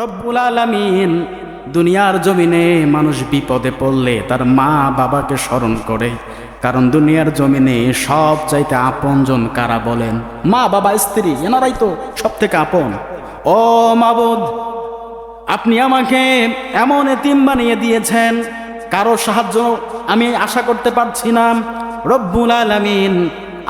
রব্বুল আলামিন দুনিয়ার জমিনে মানুষ বিপদে পড়লে তার মা বাবাকে স্মরণ করে। কারণ দুনিয়ার জমিনে সব চাইতে আপনজন কারা বলেন? মা, বাবা, স্ত্রী, এনারাই তো সব থেকে আপন। ও মাবুদ, আপনি আমাকে এমন এতিম বানিয়ে দিয়েছেন, কারও সাহায্য আমি আশা করতে পারছি না। রব্বুল আলামিন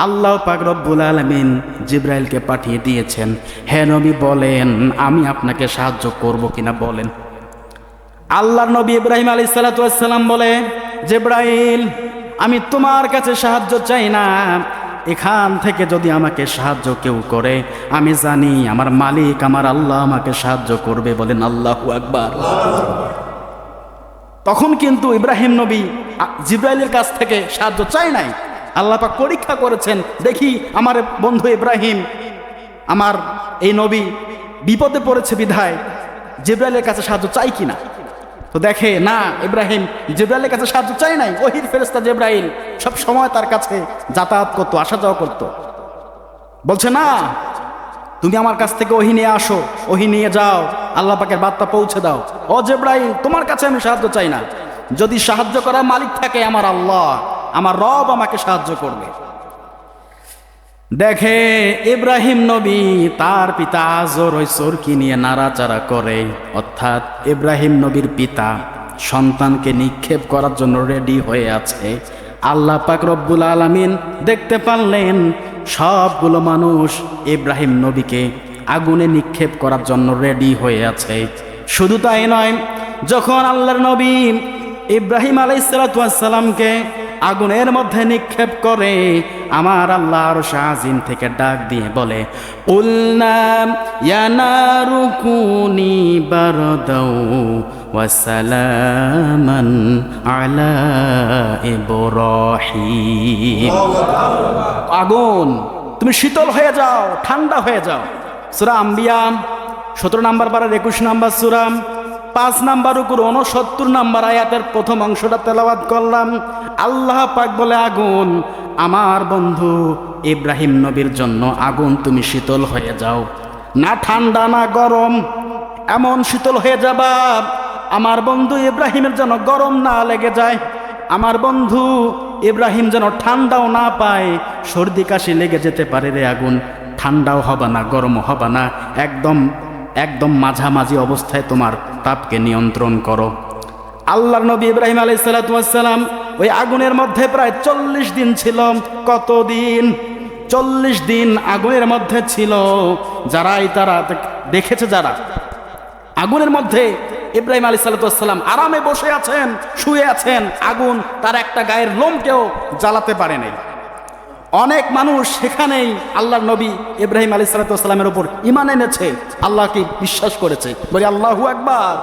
আল্লাহ পাক রব্বুল আলামিন জিব্রাইলকে পাঠিয়ে দিয়েছেন। হে নবী বলেন, আমি আপনাকে সাহায্য করব কিনা বলেন। আল্লাহর নবী ইব্রাহিম আলী সালাতাম বলে, জিব্রাইল, আমি তোমার কাছে সাহায্য চাই না। এখান থেকে যদি আমাকে সাহায্য কেউ করে, আমি জানি আমার মালিক, আমার আল্লাহ আমাকে সাহায্য করবে বলেন আল্লাহু আকবার। তখন কিন্তু ইব্রাহিম নবী জিব্রাইলের কাছ থেকে সাহায্য চাই নাই। আল্লাহ পাক পরীক্ষা করেছেন, দেখি আমার বন্ধু ইব্রাহিম, আমার এই নবী বিপদে পড়েছে বিধায়, জিব্রাইলের কাছে সাহায্য চাই কিনা? তো দেখে, না, ইব্রাহিম, জিব্রাইলের কাছে সাহায্য চাই নাই। ওহির ফেরেস্তা জিব্রাইল সব সময় তার কাছে যাতায়াত করতো আসা যাওয়া করতো। বলছে, না, তুমি আমার কাছ থেকে ওহি নিয়ে আসো, ওহি নিয়ে যাও, আল্লাহ পাকের বার্তা পৌঁছে দাও। ও জেব্রাহিম তোমার কাছে আমি সাহায্য চাই না। যদি সাহায্য করার মালিক থাকে আমার আল্লাহ আমার রব আমাকে সাহায্য করবে। দেখে ইব্রাহিম নবী তার পিতা আজর ওই চরকি নিয়ে নাড়াচাড়া করে। অর্থাৎ ইব্রাহিম নবীর পিতা সন্তানকে নিক্ষেপ করার জন্য রেডি হয়ে আছে। আল্লাহ পাক রব্বুল আলামিন দেখতে পারলেন, সবগুলো মানুষ ইব্রাহিম নবীকে আগুনে নিক্ষেপ করার জন্য রেডি হয়ে আছে। শুধু তাই নয়, যখন আল্লাহর নবী ইব্রাহিম আলাইসালামকে আগুনের মধ্যে নিক্ষেপ করে। আমার আল্লাহ আল্লাহর শাহজিম থেকে ডাক দিয়ে বলে উল্লাম ইয়ানারুকুনি বারদাও ওয়াসালামান আলা আগুন, তুমি শীতল হয়ে যাও, ঠান্ডা হয়ে যাও। সুরা আম্বিয়াম সতেরো নাম্বার বারের একুশ নাম্বার সুরাম পাঁচ নাম্বার উপর উনসত্তর নাম্বার আয়াতের প্রথম অংশটা তেলাবাদ করলাম। আল্লাহ পাক বলে, আগুন, আমার বন্ধু ইব্রাহিম নবীর জন্য আগুন তুমি শীতল হয়ে যাও। না ঠান্ডা, না গরম, এমন শীতল হয়ে যাবা। আমার বন্ধু ইব্রাহিমের যেন গরম না লেগে যায়। আমার বন্ধু ইব্রাহিম যেন ঠান্ডাও না পায়। সর্দি কাশি লেগে যেতে পারে রে আগুন। ঠান্ডাও হবে না, গরমও হবে না। একদম একদম মাঝামাঝি অবস্থায় তোমার তাপকে নিয়ন্ত্রণ করো। আল্লাহর নবী ইব্রাহিম আলাই সালাতাম ওই আগুনের মধ্যে প্রায় চল্লিশ দিন ছিল। কতদিন? চল্লিশ দিন আগুনের মধ্যে ছিল। যারাই তারা দেখেছে যারা, আগুনের মধ্যে ইব্রাহিম আলী সাল্লাম আরামে বসে আছেন, শুয়ে আছেন, আগুন তার একটা গায়ের লোমকেও জ্বালাতে পারে নাই। অনেক মানুষ সেখানেই আল্লাহ নবী ইব্রাহিম আলী সালাতামের উপর ইমান এনেছে, আল্লাহকে বিশ্বাস করেছে। বলি, আল্লাহু একবার